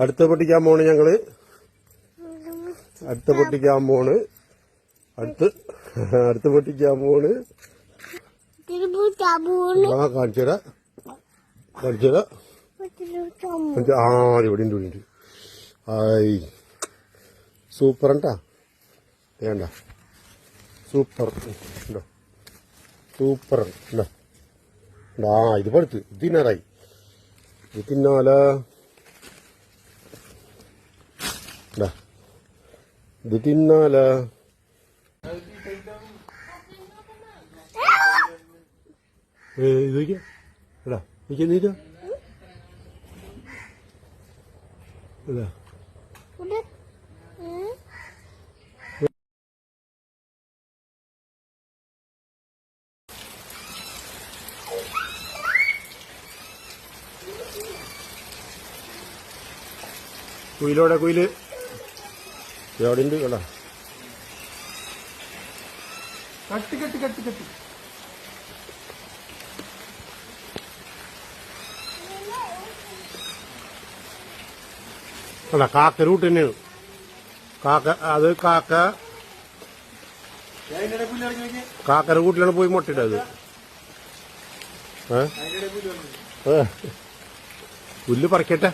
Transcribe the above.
അടുത്ത പൊട്ടിക്കാൻ പോണ് ഞങ്ങൾ. അടുത്ത പൊട്ടിക്കാൻ പോണ്. അടുത്ത് അടുത്ത് പൊട്ടിക്കാൻ പോണ്. ആ കാണിച്ചുതരാ കാണിച്ചുതരാ കാണിച്ചു ആ ഇവിടെ ഉണ്ട് ഇവിടെ ആയി സൂപ്പർ ഉണ്ടാ. വേണ്ട സൂപ്പർ ഉണ്ടോ? സൂപ്പർ ഉണ്ടോ? ആ ഇത് പടുത്ത് ഇത് തിന്നാറായി ഇത് തിന്നാല ഇതാ. ഇത് തിന്നാല? ഇത് എടാ നോക്കിയാ നീറ്റോ ഇതാ. കുയിലോടെ കുയിൽ. എവിടെ? ഉണ്ട് കേട്ടാ കട്ടി കട്ടി കട്ടി. കട്ടി അല്ല കാക്ക റൂട്ട് തന്നെയാണ് കാക്ക അത് കാക്ക. കാക്കര കൂട്ടിലാണ് പോയി മുട്ടയിട്ടത് ഏ. പുല്ല് പറിക്കട്ടെ.